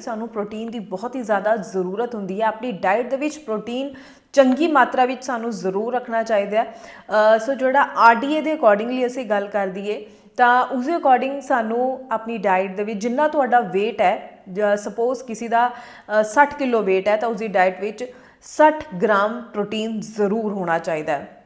ਸਾਨੂੰ ਪ੍ਰੋਟੀਨ ਦੀ ਬਹੁਤ ਹੀ ਜ਼ਿਆਦਾ ਜ਼ਰੂਰਤ ਹੁੰਦੀ ਹੈ। ਆਪਣੀ ਡਾਈਟ ਦੇ ਵਿੱਚ ਪ੍ਰੋਟੀਨ ਚੰਗੀ ਮਾਤਰਾ ਵਿੱਚ ਸਾਨੂੰ ਜ਼ਰੂਰ ਰੱਖਣਾ ਚਾਹੀਦਾ ਹੈ। ਅ, ਸੋ ਜਿਹੜਾ ਆਰਡੀਏ ਦੇ ਅਕੋਰਡਿੰਗਲੀ ਅਸੀਂ ਗੱਲ ਕਰ ਦਈਏ ਤਾਂ ਉਸ ਦੇ ਅਕੋਰਡਿੰਗ ਸਾਨੂੰ ਆਪਣੀ ਡਾਈਟ ਦੇ ਵਿੱਚ ਜਿੰਨਾ ਤੁਹਾਡਾ weight ਹੈ ਸਪੋਜ਼ ਕਿਸੇ ਦਾ ਅ, 60 ਕਿਲੋ weight ਹੈ ਤਾਂ ਉਸ ਦੀ ਡਾਈਟ ਵਿੱਚ 60 ਗ੍ਰਾਮ ਪ੍ਰੋਟੀਨ ਜ਼ਰੂਰ ਹੋਣਾ ਚਾਹੀਦਾ ਹੈ।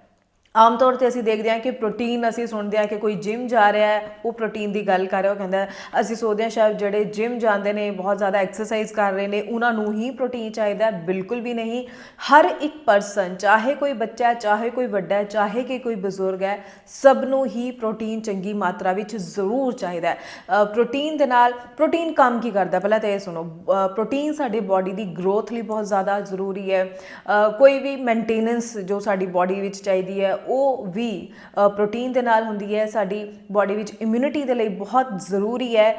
ਆਮ ਤੌਰ ਤੇ ਅਸੀਂ ਦੇਖਦੇ ਹਾਂ ਕਿ ਪ੍ਰੋਟੀਨ ਅਸੀਂ ਸੁਣਦੇ ਹਾਂ ਕਿ ਕੋਈ ਜਿਮ ਜਾ ਰਿਹਾ ਹੈ, ਉਹ ਪ੍ਰੋਟੀਨ ਦੀ ਗੱਲ ਕਰ ਰਿਹਾ, ਉਹ ਕਹਿੰਦਾ ਅਸੀਂ ਸੋਚਦੇ ਹਾਂ ਸ਼ਾਇਦ ਜਿਹੜੇ ਜਿਮ ਜਾਂਦੇ ਨੇ, ਬਹੁਤ ਜ਼ਿਆਦਾ ਐਕਸਰਸਾਈਜ਼ ਕਰ ਰਹੇ ਨੇ, ਉਹਨਾਂ ਨੂੰ ਹੀ ਪ੍ਰੋਟੀਨ ਚਾਹੀਦਾ ਹੈ, ਬਿਲਕੁਲ ਵੀ ਨਹੀਂ। ਹਰ ਇੱਕ ਪਰਸਨ ਚਾਹੇ ਕੋਈ ਬੱਚਾ ਹੈ, ਚਾਹੇ ਕੋਈ ਵੱਡਾ ਹੈ, ਚਾਹੇ ਕਿ ਕੋਈ ਬਜ਼ੁਰਗ ਹੈ, ਸਭ ਨੂੰ ਹੀ ਪ੍ਰੋਟੀਨ ਚੰਗੀ ਮਾਤਰਾ ਵਿੱਚ ਜ਼ਰੂਰ ਚਾਹੀਦਾ ਹੈ। ਪ੍ਰੋਟੀਨ ਦੇ ਨਾਲ, ਪ੍ਰੋਟੀਨ ਕੰਮ ਕੀ ਕਰਦਾ? ਪਹਿਲਾਂ ਤਾਂ ਇਹ ਸੁਣੋ ਪ੍ਰੋਟੀਨ ਸਾਡੀ ਬਾਡੀ ਦੀ ਗਰੋਥ ਲਈ ਬਹੁਤ ਜ਼ਿਆਦਾ ਜ਼ਰੂਰੀ ਹੈ। ਕੋਈ ਵੀ ਮੇਨਟੇਨੈਂਸ ਜੋ ਸਾਡੀ ਬਾਡੀ ਵਿੱਚ ਚਾਹੀਦੀ ਹੈ ਉਹ ਵੀ ਪ੍ਰੋਟੀਨ ਦੇ ਨਾਲ ਹੁੰਦੀ ਹੈ, ਸਾਡੀ ਬਾਡੀ ਵਿੱਚ ਇਮਿਊਨਿਟੀ ਦੇ ਲਈ ਬਹੁਤ ਜ਼ਰੂਰੀ ਹੈ।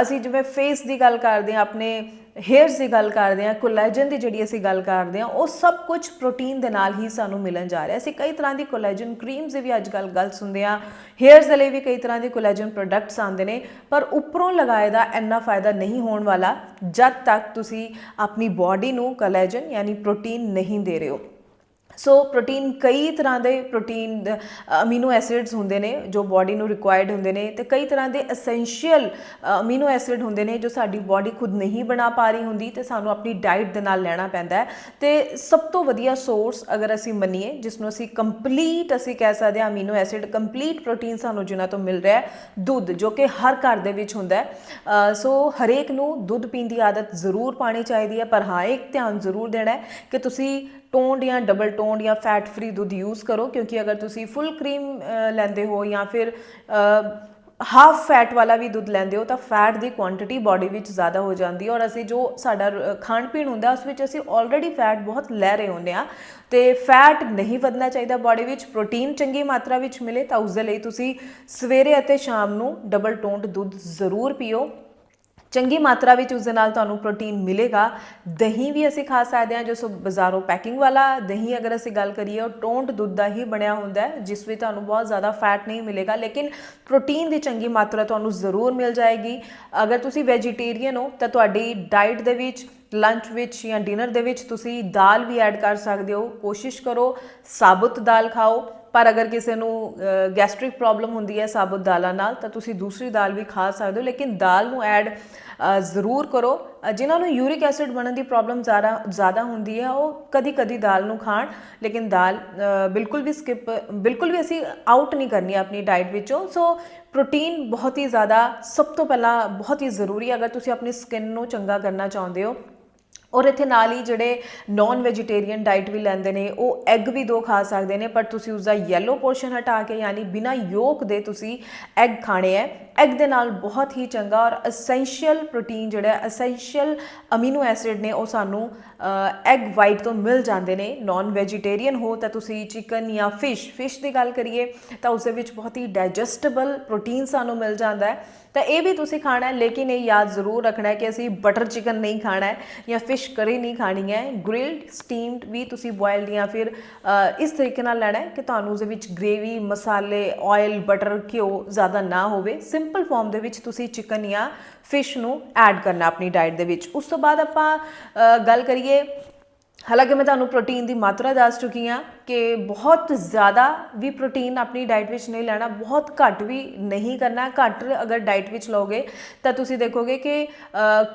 ਅਸੀਂ ਜਿਵੇਂ ਫੇਸ ਦੀ ਗੱਲ ਕਰਦੇ ਹਾਂ, ਆਪਣੇ ਹੇਅਰਸ ਦੀ ਗੱਲ ਕਰਦੇ ਹਾਂ ਕੋਲੇਜਨ ਦੀ ਜਿਹੜੀ ਅਸੀਂ ਗੱਲ ਕਰਦੇ ਹਾਂ, ਉਹ ਸਭ ਕੁਝ ਪ੍ਰੋਟੀਨ ਦੇ ਨਾਲ ਹੀ ਸਾਨੂੰ ਮਿਲਣ ਜਾ ਰਿਹਾ ਅਸੀਂ ਕਈ ਤਰ੍ਹਾਂ ਦੀ ਕੋਲੇਜਨ ਕਰੀਮਸ ਦੀ ਵੀ ਅੱਜ ਕੱਲ ਗੱਲ ਸੁਣਦੇ ਹਾਂ। ਹੇਅਰਸ ਦੇ ਲਈ ਵੀ ਕਈ ਤਰ੍ਹਾਂ ਦੇ ਕੋਲੇਜਨ ਪ੍ਰੋਡਕਟਸ ਆਉਂਦੇ ਨੇ, ਪਰ ਉੱਪਰੋਂ ਲਗਾਏ ਦਾ ਇੰਨਾ ਫਾਇਦਾ ਨਹੀਂ ਹੋਣ ਵਾਲਾ, ਜਦ ਤੱਕ ਤੁਸੀਂ ਆਪਣੀ ਬਾਡੀ ਨੂੰ ਕੋਲੇਜਨ ਯਾਨੀ ਪ੍ਰੋਟੀਨ ਨਹੀਂ ਦੇ ਰਹੇ ਹੋ। ਸੋ ਪ੍ਰੋਟੀਨ ਕਈ ਤਰ੍ਹਾਂ ਦੇ ਪ੍ਰੋਟੀਨ ਅਮੀਨੋ ਐਸਿਡਸ ਹੁੰਦੇ ਨੇ ਜੋ ਬਾਡੀ ਨੂੰ ਰਿਕੁਆਇਰਡ ਹੁੰਦੇ ਨੇ ਤੇ ਕਈ ਤਰ੍ਹਾਂ ਦੇ ਐਸੈਂਸ਼ੀਅਲ ਅਮੀਨੋ ਐਸਿਡ ਹੁੰਦੇ ਨੇ ਜੋ ਸਾਡੀ ਬਾਡੀ ਖੁਦ ਨਹੀਂ ਬਣਾ ਪਾ ਰਹੀ ਹੁੰਦੀ ਤੇ ਸਾਨੂੰ ਆਪਣੀ ਡਾਈਟ ਦੇ ਨਾਲ ਲੈਣਾ ਪੈਂਦਾ ਹੈ। ਤੇ ਸਭ ਤੋਂ ਵਧੀਆ ਸੋਰਸ ਅਗਰ ਅਸੀਂ ਮੰਨੀਏ ਜਿਸ ਨੂੰ ਅਸੀਂ ਕੰਪਲੀਟ ਅਸੀਂ ਕਹਿ ਸਕਦੇ ਹਾਂ ਅਮੀਨੋ ਐਸਿਡ ਕੰਪਲੀਟ ਪ੍ਰੋਟੀਨ ਸਾਨੂੰ ਜਿਨ੍ਹਾਂ ਤੋਂ ਮਿਲ ਰਿਹਾ ਹੈ, ਦੁੱਧ, ਜੋ ਕਿ ਹਰ ਘਰ ਦੇ ਵਿੱਚ ਹੁੰਦਾ ਹੈ। ਸੋ ਹਰੇਕ ਨੂੰ ਦੁੱਧ ਪੀਣ ਦੀ ਆਦਤ ਜ਼ਰੂਰ ਪਾਣੀ ਚਾਹੀਦੀ ਹੈ, ਪਰ ਹਾਂ, ਇੱਕ ਧਿਆਨ ਜ਼ਰੂਰ ਦੇਣਾ ਹੈ ਕਿ ਤੁਸੀਂ ਟੋਨਡ ਜਾਂ ਡਬਲ ਟੋਨਡ ਜਾਂ ਫੈਟ ਫ੍ਰੀ ਦੁੱਧ ਯੂਜ਼ ਕਰੋ, ਕਿਉਂਕਿ ਅਗਰ ਤੁਸੀਂ ਫੁੱਲ ਕਰੀਮ ਲੈਂਦੇ ਹੋ ਜਾਂ ਫਿਰ ਹਾਫ ਫੈਟ ਵਾਲਾ ਵੀ ਦੁੱਧ ਲੈਂਦੇ ਹੋ, ਤਾਂ ਫੈਟ ਦੀ ਕੁਆਂਟੀਟੀ ਬਾਡੀ ਵਿੱਚ ਜ਼ਿਆਦਾ ਹੋ ਜਾਂਦੀ ਹੈ। ਔਰ ਅਸੀਂ ਜੋ ਸਾਡਾ ਖਾਣ ਪੀਣ ਹੁੰਦਾ ਉਸ ਵਿੱਚ ਅਸੀਂ ਆਲਰੇਡੀ ਫੈਟ ਬਹੁਤ ਲੈ ਰਹੇ ਹੁੰਦੇ ਆ ਤੇ ਫੈਟ ਨਹੀਂ ਵਧਣਾ ਚਾਹੀਦਾ ਬਾਡੀ ਵਿੱਚ ਪ੍ਰੋਟੀਨ ਚੰਗੀ ਮਾਤਰਾ ਵਿੱਚ ਮਿਲੇ ਤਾਂ ਉਸ ਦੇ ਲਈ ਤੁਸੀਂ ਸਵੇਰੇ ਅਤੇ ਸ਼ਾਮ ਨੂੰ ਡਬਲ ਟੋਨਡ ਦੁੱਧ ਜ਼ਰੂਰ ਪੀਓ। ਚੰਗੀ ਮਾਤਰਾ ਵਿੱਚ ਉਸ ਦੇ ਨਾਲ ਤੁਹਾਨੂੰ ਪ੍ਰੋਟੀਨ ਮਿਲੇਗਾ। ਦਹੀਂ ਵੀ ਅਸੀਂ ਖਾ ਸਕਦੇ ਹਾਂ, ਜੋ ਸੋ ਬਾਜ਼ਾਰੋਂ ਪੈਕਿੰਗ ਵਾਲਾ ਦਹੀਂ ਅਗਰ ਅਸੀਂ ਗੱਲ ਕਰੀਏ, ਉਹ ਟੋਂਡ ਦੁੱਧ ਦਾ ਹੀ ਬਣਿਆ ਹੁੰਦਾ ਹੈ, ਜਿਸ ਵਿੱਚ ਤੁਹਾਨੂੰ ਬਹੁਤ ਜ਼ਿਆਦਾ ਫੈਟ ਨਹੀਂ ਮਿਲੇਗਾ, ਲੇਕਿਨ ਪ੍ਰੋਟੀਨ ਦੀ ਚੰਗੀ ਮਾਤਰਾ ਤੁਹਾਨੂੰ ਜ਼ਰੂਰ ਮਿਲ ਜਾਏਗੀ। ਅਗਰ ਤੁਸੀਂ ਵੈਜੀਟੇਰੀਅਨ ਹੋ, ਤਾਂ ਤੁਹਾਡੀ ਡਾਈਟ ਦੇ ਵਿੱਚ, ਲੰਚ ਵਿੱਚ ਜਾਂ ਡਿਨਰ ਦੇ ਵਿੱਚ ਤੁਸੀਂ ਦਾਲ ਵੀ ਐਡ ਕਰ ਸਕਦੇ ਹੋ। ਕੋਸ਼ਿਸ਼ ਕਰੋ, ਸਾਬੁਤ ਦਾਲ ਖਾਓ। ਪਰ ਅਗਰ ਕਿਸੇ ਨੂੰ ਗੈਸਟ੍ਰਿਕ ਪ੍ਰੋਬਲਮ ਹੁੰਦੀ ਹੈ ਸਾਬੁਤ ਦਾਲਾਂ ਨਾਲ ਤਾਂ ਤੁਸੀਂ ਦੂਸਰੀ ਦਾਲ ਵੀ ਖਾ ਸਕਦੇ ਹੋ। ਲੇਕਿਨ ਦਾਲ ਨੂੰ ਐਡ ਜ਼ਰੂਰ ਕਰੋ। ਅ, ਜਿਨ੍ਹਾਂ ਨੂੰ ਯੂਰਿਕ ਐਸਿਡ ਬਣਨ ਦੀ ਪ੍ਰੋਬਲਮ ਜ਼ਿਆਦਾ ਜ਼ਿਆਦਾ ਹੁੰਦੀ ਹੈ ਉਹ ਕਦੀ ਕਦੀ ਦਾਲ ਨੂੰ ਖਾਣ। ਲੇਕਿਨ ਦਾਲ ਬਿਲਕੁਲ ਵੀ ਸਕਿਪ ਬਿਲਕੁਲ ਵੀ ਅਸੀਂ ਆਊਟ ਨਹੀਂ ਕਰਨੀ ਆਪਣੀ ਡਾਈਟ ਵਿੱਚੋਂ। ਸੋ ਪ੍ਰੋਟੀਨ ਬਹੁਤ ਹੀ ਜ਼ਿਆਦਾ ਸਭ ਤੋਂ ਪਹਿਲਾਂ ਬਹੁਤ ਹੀ ਜ਼ਰੂਰੀ ਹੈ। ਅਗਰ ਤੁਸੀਂ ਆਪਣੀ ਸਕਿਨ ਨੂੰ ਚੰਗਾ ਕਰਨਾ ਚਾਹੁੰਦੇ ਹੋ ਔਰ ਇੱਥੇ ਨਾਲ ਹੀ ਜਿਹੜੇ ਨਾਨ ਵੈਜੀਟੇਰੀਅਨ ਡਾਈਟ ਵੀ ਲੈਂਦੇ ਨੇ, ਉਹ ਐਗ ਵੀ ਦੋ ਖਾ ਸਕਦੇ ਨੇ, ਪਰ ਤੁਸੀਂ ਉਸ ਦਾ ਯੈਲੋ ਪੋਰਸ਼ਨ ਹਟਾ ਕੇ ਯਾਨੀ ਬਿਨਾ ਯੋਕ ਦੇ ਤੁਸੀਂ ਐਗ ਖਾਣੇ ਹੈ ਐਗ ਦੇ ਨਾਲ ਬਹੁਤ ਹੀ ਚੰਗਾ ਔਰ ਐਸੈਂਸ਼ੀਅਲ ਪ੍ਰੋਟੀਨ ਜਿਹੜਾ ਐਸੈਂਸ਼ੀਅਲ ਅਮੀਨੋ ਐਸਿਡ ਨੇ ਉਹ ਸਾਨੂੰ ਐਗ ਵਾਈਟ ਤੋਂ ਮਿਲ ਜਾਂਦੇ ਨੇ ਨਾਨ ਵੈਜੀਟੇਰੀਅਨ ਹੋ ਤਾਂ ਤੁਸੀਂ ਚਿਕਨ ਜਾਂ ਫਿਸ਼ ਫਿਸ਼ ਦੀ ਗੱਲ ਕਰੀਏ ਤਾਂ ਉਸ ਦੇ ਵਿੱਚ ਬਹੁਤ ਹੀ ਡਾਈਜੈਸਟੇਬਲ ਪ੍ਰੋਟੀਨ ਸਾਨੂੰ ਮਿਲ ਜਾਂਦਾ ਹੈ। ਤਾਂ ਇਹ ਵੀ ਤੁਸੀਂ ਖਾਣਾ ਹੈ, ਲੇਕਿਨ ਇਹ ਯਾਦ ਜ਼ਰੂਰ ਰੱਖਣਾ ਹੈ ਕਿ ਅਸੀਂ ਬਟਰ ਚਿਕਨ ਨਹੀਂ ਖਾਣਾ ਹੈ ਜਾਂ ਫਿਸ਼ ਕਰੀ ਨਹੀਂ ਖਾਣੀ ਹੈ। ਗ੍ਰਿਲਡ ਸਟੀਮਡ ਵੀ ਤੁਸੀਂ ਬੋਇਲਡ ਜਾਂ ਫਿਰ ਇਸ ਤਰੀਕੇ ਨਾਲ ਲੈਣਾ ਹੈ ਕਿ ਤੁਹਾਨੂੰ ਉਸ ਦੇ ਵਿੱਚ ਗ੍ਰੇਵੀ ਮਸਾਲੇ ਆਇਲ ਬਟਰ ਘਿਓ ਜ਼ਿਆਦਾ ਨਾ ਹੋਵੇ। ਸਿੰਪਲ ਫਾਰਮ ਦੇ ਵਿੱਚ ਤੁਸੀਂ ਚਿਕਨ ਜਾਂ ਫਿਸ਼ ਨੂੰ ਐਡ ਕਰਨਾ ਆਪਣੀ ਡਾਈਟ ਦੇ ਵਿੱਚ। ਉਸ ਤੋਂ ਬਾਅਦ ਆਪਾਂ ਗੱਲ ਕਰੀਏ ਹਾਲਾਂਕਿ ਮੈਂ ਤੁਹਾਨੂੰ ਪ੍ਰੋਟੀਨ ਦੀ ਮਾਤਰਾ ਦੱਸ ਚੁੱਕੀ ਹਾਂ। ਕਿ ਬਹੁਤ ਜ਼ਿਆਦਾ ਵੀ ਪ੍ਰੋਟੀਨ ਆਪਣੀ ਡਾਈਟ ਵਿੱਚ ਨਹੀਂ ਲੈਣਾ, ਬਹੁਤ ਘੱਟ ਵੀ ਨਹੀਂ ਕਰਨਾ। ਘੱਟ ਅਗਰ ਡਾਈਟ ਵਿੱਚ ਲਓਗੇ, ਤਾਂ ਤੁਸੀਂ ਦੇਖੋਗੇ ਕਿ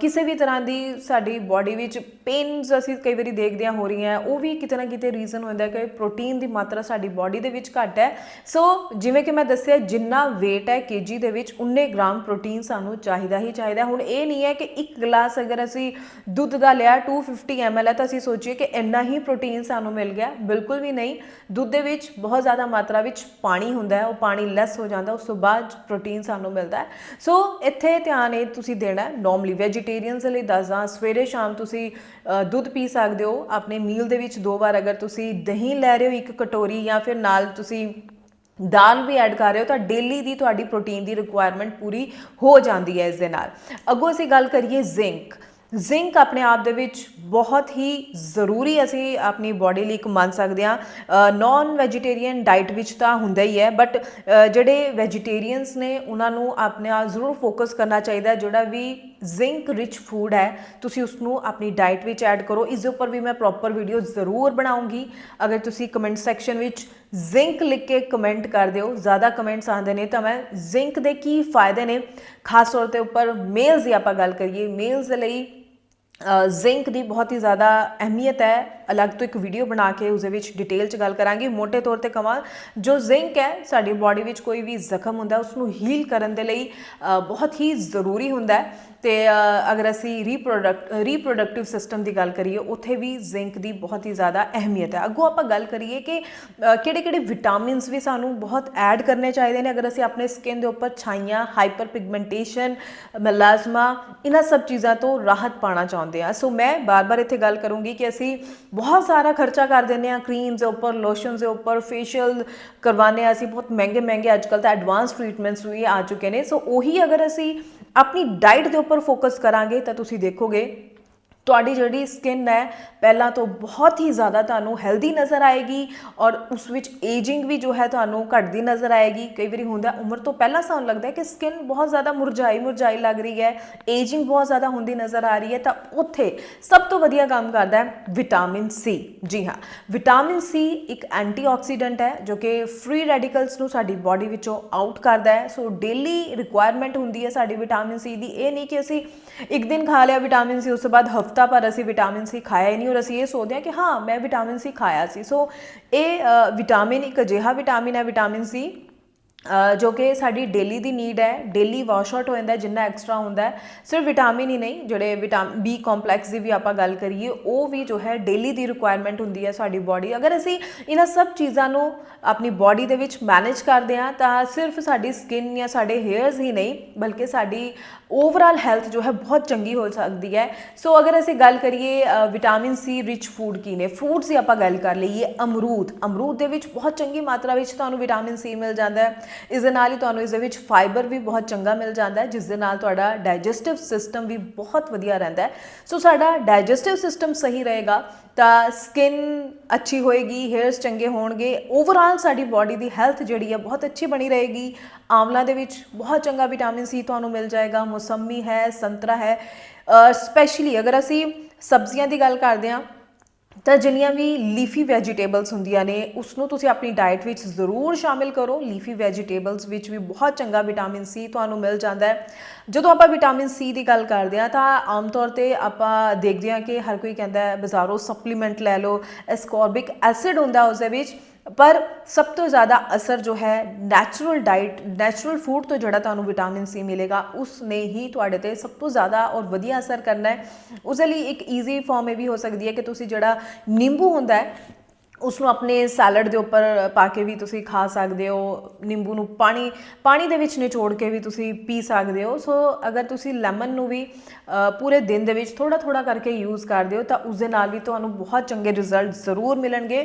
ਕਿਸੇ ਵੀ ਤਰ੍ਹਾਂ ਦੀ ਸਾਡੀ ਬਾਡੀ ਵਿੱਚ ਪੇਨਸ ਅਸੀਂ ਕਈ ਵਾਰੀ ਦੇਖਦੇ ਹਾਂ ਹੋ ਰਹੀਆਂ ਉਹ ਵੀ ਕਿਤੇ ਨਾ ਕਿਤੇ ਰੀਜ਼ਨ ਹੁੰਦਾ ਕਿ ਪ੍ਰੋਟੀਨ ਦੀ ਮਾਤਰਾ ਸਾਡੀ ਬਾਡੀ ਦੇ ਵਿੱਚ ਘੱਟ ਹੈ। ਸੋ ਜਿਵੇਂ ਕਿ ਮੈਂ ਦੱਸਿਆ, ਜਿੰਨਾ weight ਹੈ ਕੇਜੀ ਦੇ ਵਿੱਚ, ਉਨੇ ਗ੍ਰਾਮ ਪ੍ਰੋਟੀਨ ਸਾਨੂੰ ਚਾਹੀਦਾ ਹੀ ਚਾਹੀਦਾ ਹੁਣ ਇਹ ਨਹੀਂ ਹੈ ਕਿ ਇੱਕ ਗਲਾਸ ਅਗਰ ਅਸੀਂ ਦੁੱਧ ਦਾ ਲਿਆ 250 ml ਹੈ, ਤਾਂ ਅਸੀਂ ਸੋਚੀਏ ਕਿ ਇੰਨਾ ਹੀ ਪ੍ਰੋਟੀਨ ਸਾਨੂੰ ਮਿਲ ਗਿਆ। ਬਿਲਕੁਲ ਵੀ ਨਹੀਂ, ਦੁੱਧ ਦੇ ਵਿੱਚ ਬਹੁਤ ਜ਼ਿਆਦਾ ਮਾਤਰਾ ਵਿੱਚ ਪਾਣੀ ਹੁੰਦਾ ਹੈ, ਉਹ ਪਾਣੀ ਲੈਸ ਹੋ ਜਾਂਦਾ, ਉਸ ਤੋਂ ਬਾਅਦ ਪ੍ਰੋਟੀਨ ਸਾਨੂੰ ਮਿਲਦਾ ਹੈ। ਸੋ ਇੱਥੇ ਧਿਆਨ ਇਹ ਤੁਸੀਂ ਦੇਣਾ ਨਾਰਮਲੀ ਵੈਜੀਟੇਰੀਅਨਸ ਦੇ ਲਈ ਦੱਸਦਾ ਸਵੇਰੇ ਸ਼ਾਮ ਤੁਸੀਂ ਦੁੱਧ ਪੀ ਸਕਦੇ ਹੋ, ਆਪਣੇ ਮੀਲ ਦੇ ਵਿੱਚ ਦੋ ਵਾਰ ਅਗਰ ਤੁਸੀਂ ਦਹੀਂ ਲੈ ਰਹੇ ਹੋ ਇੱਕ ਕਟੋਰੀ ਜਾਂ ਫਿਰ ਨਾਲ ਤੁਸੀਂ ਦਾਲ ਵੀ ਐਡ ਕਰ ਰਹੇ ਹੋ, ਤਾਂ ਡੇਲੀ ਦੀ ਤੁਹਾਡੀ ਪ੍ਰੋਟੀਨ ਦੀ ਰਿਕੁਆਇਰਮੈਂਟ ਪੂਰੀ ਹੋ ਜਾਂਦੀ ਹੈ ਇਸ ਦੇ ਨਾਲ। ਅੱਗੋਂ ਅਸੀਂ ਗੱਲ ਕਰੀਏ ਜ਼ਿੰਕ ਜ਼ਿੰਕ ਆਪਣੇ ਆਪ ਦੇ ਵਿੱਚ ਬਹੁਤ ਹੀ ਜ਼ਰੂਰੀ ਅਸੀਂ ਆਪਣੀ ਬਾਡੀ ਲਈ ਇੱਕ ਮੰਨ ਸਕਦੇ ਹਾਂ। ਨਾਨ ਵੈਜੀਟੇਰੀਅਨ ਡਾਈਟ ਵਿੱਚ ਤਾਂ ਹੁੰਦਾ ਹੀ ਹੈ ਬਟ ਜਿਹੜੇ ਵੈਜੀਟੇਰੀਅਨਸ ਨੇ, ਉਹਨਾਂ ਨੂੰ ਆਪਣੇ ਆਪ ਜ਼ਰੂਰ ਫੋਕਸ ਕਰਨਾ ਚਾਹੀਦਾ ਜਿਹੜਾ ਵੀ ਜ਼ਿੰਕ ਰਿਚ ਫੂਡ ਹੈ, ਤੁਸੀਂ ਉਸ ਨੂੰ ਆਪਣੀ ਡਾਈਟ ਵਿੱਚ ਐਡ ਕਰੋ। ਇਸ ਦੇ ਉੱਪਰ ਵੀ ਮੈਂ ਪ੍ਰੋਪਰ ਵੀਡੀਓ ਜ਼ਰੂਰ ਬਣਾਉਂਗੀ। ਅਗਰ ਤੁਸੀਂ ਕਮੈਂਟ ਸੈਕਸ਼ਨ ਵਿੱਚ ਜ਼ਿੰਕ ਲਿਖ ਕੇ ਕਮੈਂਟ ਕਰ ਦਿਓ, ਜ਼ਿਆਦਾ ਕਮੈਂਟਸ ਆਉਂਦੇ ਨੇ, ਤਾਂ ਮੈਂ ਜ਼ਿੰਕ ਦੇ ਕੀ ਫਾਇਦੇ ਨੇ? ਖਾਸ ਤੌਰ ਤੇ ਉੱਪਰ ਮੇਲਸ ਦੀ ਆਪਾਂ ਗੱਲ ਕਰੀਏ। ਮੇਲਸ ਦੇ ਲਈ ਜ਼ਿੰਕ ਦੀ ਬਹੁਤ ਹੀ ਜ਼ਿਆਦਾ ਅਹਿਮੀਅਤ ਹੈ ਅਲੱਗ ਤੋਂ ਇੱਕ ਵੀਡੀਓ ਬਣਾ ਕੇ ਉਸ ਦੇ ਵਿੱਚ ਡਿਟੇਲ 'ਚ ਗੱਲ ਕਰਾਂਗੇ। ਮੋٹے ਤੌਰ ਤੇ ਕਮਾਂ ਜੋ ਜ਼ਿੰਕ ਹੈ, ਸਾਡੀ ਬਾਡੀ ਵਿੱਚ ਕੋਈ ਵੀ ਜ਼ਖਮ ਹੁੰਦਾ ਉਸ ਨੂੰ ਹੀਲ ਕਰਨ ਦੇ ਲਈ ਬਹੁਤ ਹੀ ਜ਼ਰੂਰੀ ਹੁੰਦਾ ਹੈ। ਤੇ ਅਗਰ ਅਸੀਂ ਰੀਪਰੋਡਕਟ ਰੀਪਰੋਡਕਟਿਵ ਸਿਸਟਮ ਦੀ ਗੱਲ ਕਰੀਏ, ਉੱਥੇ ਵੀ ਜ਼ਿੰਕ ਦੀ ਬਹੁਤ ਹੀ ਜ਼ਿਆਦਾ ਅਹਿਮੀਅਤ ਹੈ। ਅੱਗੋਂ ਆਪਾਂ ਗੱਲ ਕਰੀਏ ਕਿ ਕਿਹੜੇ ਕਿਹੜੇ ਵਿਟਾਮਿਨਸ ਵੀ ਸਾਨੂੰ ਬਹੁਤ ਐਡ ਕਰਨੇ ਚਾਹੀਦੇ ਨੇ। ਅਗਰ ਅਸੀਂ ਆਪਣੇ ਸਕਿਨ ਦੇ ਉੱਪਰ ਛਾਈਆਂ ਹਾਈਪਰ ਪਿਗਮੈਂਟੇਸ਼ਨ ਮਲਾਜ਼ਮਾ ਇਹਨਾਂ ਸਭ ਚੀਜ਼ਾਂ ਤੋਂ ਰਾਹਤ ਪਾਣਾ ਚਾਹੁੰਦੇ ਆ ਸੋ ਮੈਂ ਬਾਰ-ਬਾਰ ਇੱਥੇ ਗੱਲ ਕਰੂੰਗੀ ਕਿ ਅਸੀਂ ਬਹੁਤ ਸਾਰਾ ਖਰਚਾ ਕਰ ਦਿੰਦੇ ਆ ਕਰੀਮਸ ਦੇ ਉੱਪਰ ਲੋਸ਼ਨਸ ਦੇ ਉੱਪਰ ਫੇਸ਼ੀਅਲ ਕਰਵਾਉਂਦੇ ਆ ਅਸੀਂ, ਬਹੁਤ ਮਹਿੰਗੇ ਮਹਿੰਗੇ ਅੱਜਕੱਲ ਤਾਂ ਐਡਵਾਂਸ ਟ੍ਰੀਟਮੈਂਟਸ ਵੀ ਆ ਚੁੱਕੇ ਨੇ। ਸੋ ਉਹੀ ਅਗਰ ਅਸੀਂ ਆਪਣੀ ਡਾਈਟ ਦੇ ਉੱਪਰ ਫੋਕਸ ਕਰਾਂਗੇ ਤਾਂ ਤੁਸੀਂ ਦੇਖੋਗੇ ਤੁਹਾਡੀ ਜਿਹੜੀ ਸਕਿਨ ਹੈ, ਪਹਿਲਾਂ ਤੋਂ ਬਹੁਤ ਹੀ ਜ਼ਿਆਦਾ ਤੁਹਾਨੂੰ ਹੈਲਦੀ ਨਜ਼ਰ ਆਏਗੀ ਔਰ ਉਸ ਵਿੱਚ ਏਜਿੰਗ ਵੀ ਜੋ ਹੈ ਤੁਹਾਨੂੰ ਘਟਦੀ ਨਜ਼ਰ ਆਏਗੀ। ਕਈ ਵਾਰੀ ਹੁੰਦਾ, ਉਮਰ ਤੋਂ ਪਹਿਲਾਂ ਸਾਨੂੰ ਲੱਗਦਾ ਹੈ ਕਿ ਸਕਿਨ ਬਹੁਤ ਜ਼ਿਆਦਾ ਮੁਰਝਾਈ ਮੁਰਝਾਈ ਲੱਗ ਰਹੀ ਹੈ ਏਜਿੰਗ ਬਹੁਤ ਜ਼ਿਆਦਾ ਹੁੰਦੀ ਨਜ਼ਰ ਆ ਰਹੀ ਹੈ, ਤਾਂ ਉੱਥੇ ਸਭ ਤੋਂ ਵਧੀਆ ਕੰਮ ਕਰਦਾ ਹੈ ਵਿਟਾਮਿਨ ਸੀ ਜੀ ਹਾਂ ਵਿਟਾਮਿਨ ਸੀ ਇੱਕ ਐਂਟੀਆਕਸੀਡੈਂਟ ਹੈ, ਜੋ ਕਿ ਫ੍ਰੀ ਰੈਡੀਕਲਸ ਨੂੰ ਸਾਡੀ ਬਾਡੀ ਵਿੱਚੋਂ ਆਊਟ ਕਰਦਾ ਹੈ। ਸੋ ਡੇਲੀ ਰਿਕੁਆਇਰਮੈਂਟ ਹੁੰਦੀ ਹੈ ਸਾਡੀ ਵਿਟਾਮਿਨ ਸੀ ਦੀ। ਇਹ ਨਹੀਂ ਕਿ ਅਸੀਂ ਇੱਕ ਦਿਨ ਖਾ ਲਿਆ ਵਿਟਾਮਿਨ ਸੀ ਉਸ ਤੋਂ ਬਾਅਦ ਹਫ ਹਫਤਾ ਪਰ ਅਸੀਂ ਵਿਟਾਮਿਨ ਸੀ ਖਾਇਆ ਹੀ ਨਹੀਂ ਔਰ ਅਸੀਂ ਇਹ ਸੋਚਦੇ ਹਾਂ ਕਿ ਹਾਂ, ਮੈਂ ਵਿਟਾਮਿਨ ਸੀ ਖਾਇਆ ਸੀ। ਸੋ ਇਹ ਵਿਟਾਮਿਨ ਇੱਕ ਅਜਿਹਾ ਵਿਟਾਮਿਨ ਹੈ, ਵਿਟਾਮਿਨ ਸੀ ਜੋ ਕਿ ਸਾਡੀ ਡੇਲੀ ਦੀ ਨੀਡ ਹੈ ਡੇਲੀ ਵਾਸ਼ ਆਊਟ ਹੋ ਜਾਂਦਾ ਜਿੰਨਾ ਐਕਸਟਰਾ ਹੁੰਦਾ ਸਿਰਫ ਵਿਟਾਮਿਨ ਹੀ ਨਹੀਂ, ਜਿਹੜੇ ਵਿਟਾਮਿਨ ਬੀ ਕੰਪਲੈਕਸ ਦੀ ਵੀ ਆਪਾਂ ਗੱਲ ਕਰੀਏ, ਉਹ ਵੀ ਜੋ ਹੈ ਡੇਲੀ ਦੀ ਰਿਕੁਆਇਰਮੈਂਟ ਹੁੰਦੀ ਹੈ ਸਾਡੀ ਬਾਡੀ ਅਗਰ ਅਸੀਂ ਇਹਨਾਂ ਸਭ ਚੀਜ਼ਾਂ ਨੂੰ ਆਪਣੀ ਬਾਡੀ ਦੇ ਵਿੱਚ ਮੈਨੇਜ ਕਰਦੇ ਹਾਂ, ਤਾਂ ਸਿਰਫ ਸਾਡੀ ਸਕਿਨ ਜਾਂ ਸਾਡੇ ਹੇਅਰਸ ਹੀ ਨਹੀਂ, ਬਲਕਿ ਸਾਡੀ ਓਵਰਆਲ ਹੈਲਥ ਜੋ ਹੈ ਬਹੁਤ ਚੰਗੀ ਹੋ ਸਕਦੀ ਹੈ ਸੋ ਅਗਰ ਅਸੀਂ ਗੱਲ ਕਰੀਏ ਵਿਟਾਮਿਨ ਸੀ ਰਿਚ ਫੂਡ ਕੀ ਨੇ ਫਰੂਟਸ ਦੀ ਆਪਾਂ ਗੱਲ ਕਰ ਲਈਏ ਅਮਰੂਦ ਅਮਰੂਦ ਦੇ ਵਿੱਚ ਬਹੁਤ ਚੰਗੀ ਮਾਤਰਾ ਵਿੱਚ ਤੁਹਾਨੂੰ ਵਿਟਾਮਿਨ ਸੀ ਮਿਲ ਜਾਂਦਾ ਹੈ ਇਸ ਦੇ ਨਾਲ ਹੀ ਤੁਹਾਨੂੰ ਇਸ ਦੇ ਵਿੱਚ ਫਾਈਬਰ ਵੀ ਬਹੁਤ ਚੰਗਾ ਮਿਲ ਜਾਂਦਾ ਹੈ ਜਿਸ ਦੇ ਨਾਲ ਤੁਹਾਡਾ ਡਾਈਜੈਸਟਿਵ ਸਿਸਟਮ ਵੀ ਬਹੁਤ ਵਧੀਆ ਰਹਿੰਦਾ ਹੈ ਸੋ ਸਾਡਾ ਡਾਈਜੈਸਟਿਵ ਸਿਸਟਮ ਸਹੀ ਰਹੇਗਾ ਤਾਂ ਸਕਿਨ ਅੱਛੀ ਹੋਏਗੀ ਹੇਅਰਸ ਚੰਗੇ ਹੋਣਗੇ ਓਵਰਆਲ ਸਾਡੀ ਬਾਡੀ ਦੀ ਹੈਲਥ ਜਿਹੜੀ ਹੈ ਬਹੁਤ ਅੱਛੀ ਬਣੀ ਰਹੇਗੀ। ਆਮਲਾ ਦੇ ਵਿੱਚ ਬਹੁਤ ਚੰਗਾ ਵਿਟਾਮਿਨ ਸੀ ਤੁਹਾਨੂੰ ਮਿਲ ਜਾਏਗਾ, ਮੌਸਮੀ ਹੈ, ਸੰਤਰਾ ਹੈ। ਸਪੈਸ਼ਲੀ ਅਗਰ ਅਸੀਂ ਸਬਜ਼ੀਆਂ ਦੀ ਗੱਲ ਕਰਦੇ ਹਾਂ ਤਾਂ ਜਿੰਨੀਆਂ ਵੀ ਲੀਫੀ ਵੈਜੀਟੇਬਲਸ ਹੁੰਦੀਆਂ ਨੇ ਉਸ ਨੂੰ ਤੁਸੀਂ ਆਪਣੀ ਡਾਈਟ ਵਿੱਚ ਜ਼ਰੂਰ ਸ਼ਾਮਿਲ ਕਰੋ। ਲੀਫੀ ਵੈਜੀਟੇਬਲਸ ਵਿੱਚ ਵੀ ਬਹੁਤ ਚੰਗਾ ਵਿਟਾਮਿਨ ਸੀ ਤੁਹਾਨੂੰ ਮਿਲ ਜਾਂਦਾ ਹੈ। ਜਦੋਂ ਆਪਾਂ ਵਿਟਾਮਿਨ ਸੀ ਦੀ ਗੱਲ ਕਰਦੇ ਹਾਂ, ਤਾਂ ਆਮ ਤੌਰ ਤੇ ਆਪਾਂ ਦੇਖਦੇ ਹਾਂ ਕਿ ਹਰ ਕੋਈ ਕਹਿੰਦਾ ਹੈ, ਬਾਜ਼ਾਰੋਂ ਸਪਲੀਮੈਂਟ ਲੈ ਲਓ ਐਸਕੋਰਬਿਕ ਐਸਿਡ ਹੁੰਦਾ ਉਸ ਦੇ ਵਿੱਚ। ਪਰ ਸਭ ਤੋਂ ਜ਼ਿਆਦਾ ਅਸਰ ਜੋ ਹੈ ਨੈਚੁਰਲ ਡਾਈਟ ਨੈਚੁਰਲ ਫੂਡ ਤੋਂ ਜਿਹੜਾ ਤੁਹਾਨੂੰ ਵਿਟਾਮਿਨ ਸੀ ਮਿਲੇਗਾ ਉਸ ਨੇ ਹੀ ਤੁਹਾਡੇ ਤੇ ਸਭ ਤੋਂ ਜ਼ਿਆਦਾ ਔਰ ਵਧੀਆ ਅਸਰ ਕਰਨਾ ਹੈ। ਉਸ ਲਈ ਇੱਕ ਈਜ਼ੀ ਫਾਰਮ ਇਹ ਵੀ ਹੋ ਸਕਦੀ ਹੈ ਕਿ ਤੁਸੀਂ ਜਿਹੜਾ ਨਿੰਬੂ ਹੁੰਦਾ ਹੈ ਉਸ ਨੂੰ ਆਪਣੇ ਸੈਲਡ ਦੇ ਉੱਪਰ ਪਾ ਕੇ ਵੀ ਤੁਸੀਂ ਖਾ ਸਕਦੇ ਹੋ। ਨਿੰਬੂ ਨੂੰ ਪਾਣੀ ਪਾਣੀ ਦੇ ਵਿੱਚ ਨਿਚੋੜ ਕੇ ਵੀ ਤੁਸੀਂ ਪੀ ਸਕਦੇ ਹੋ। ਸੋ ਅਗਰ ਤੁਸੀਂ ਲੈਮਨ ਨੂੰ ਵੀ ਪੂਰੇ ਦਿਨ ਦੇ ਵਿੱਚ ਥੋੜਾ ਥੋੜਾ ਕਰਕੇ ਯੂਜ਼ ਕਰਦੇ ਹੋ, ਤਾਂ ਉਸ ਦੇ ਨਾਲ ਵੀ ਤੁਹਾਨੂੰ ਬਹੁਤ ਚੰਗੇ ਰਿਜ਼ਲਟ ਜ਼ਰੂਰ ਮਿਲਣਗੇ।